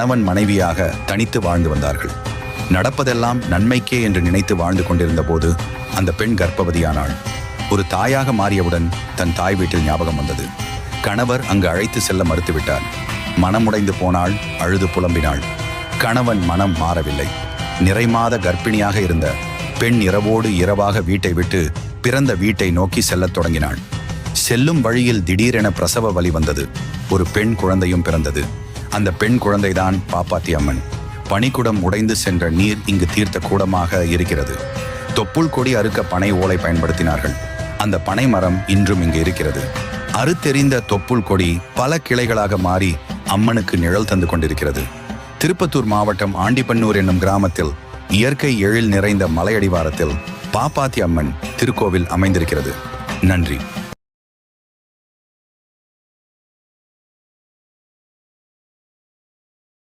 கணவன் மனைவியாக தனித்து வாழ்ந்து வந்தார்கள். நடப்பதெல்லாம் நன்மைக்கே என்று நினைத்து வாழ்ந்து கொண்டிருந்த போது அந்த பெண் கர்ப்பவதியானாள். ஒரு தாயாக மாறியவுடன் தன் தாய் வீட்டில் ஞாபகம் வந்தது. கணவர் அங்கு அழைத்து செல்ல மறுத்துவிட்டார். மனமுடைந்து போனாள் அழுது புலம்பினாள். கணவன் மனம் மாறவில்லை. நிறைமாத கர்ப்பிணியாக இருந்த பெண் இரவோடு இரவாக வீட்டை விட்டு பிறந்த வீட்டை நோக்கி செல்லத் தொடங்கினாள். செல்லும் வழியில் திடீரென பிரசவ வலி வந்தது. ஒரு பெண் குழந்தையும் பிறந்தது. அந்த பெண் குழந்தைதான் பாப்பாத்தி அம்மன். பனிக்குடம் உடைந்து சென்ற நீர் இங்கு தீர்த்த கூடமாக இருக்கிறது. தொப்புள் கொடி அறுக்க பனை ஓலை பயன்படுத்தினார்கள். அந்த பனை மரம் இன்றும் இங்கு இருக்கிறது. அறுத்தெறிந்த தொப்புள் கொடி பல கிளைகளாக மாறி அம்மனுக்கு நிழல் தந்து கொண்டிருக்கிறது. திருப்பத்தூர் மாவட்டம் ஆண்டிப்பன்னூர் என்னும் கிராமத்தில் இயற்கை எழில் நிறைந்த மலையடிவாரத்தில் பாப்பாத்தி அம்மன் திருக்கோவில் அமைந்திருக்கிறது. நன்றி.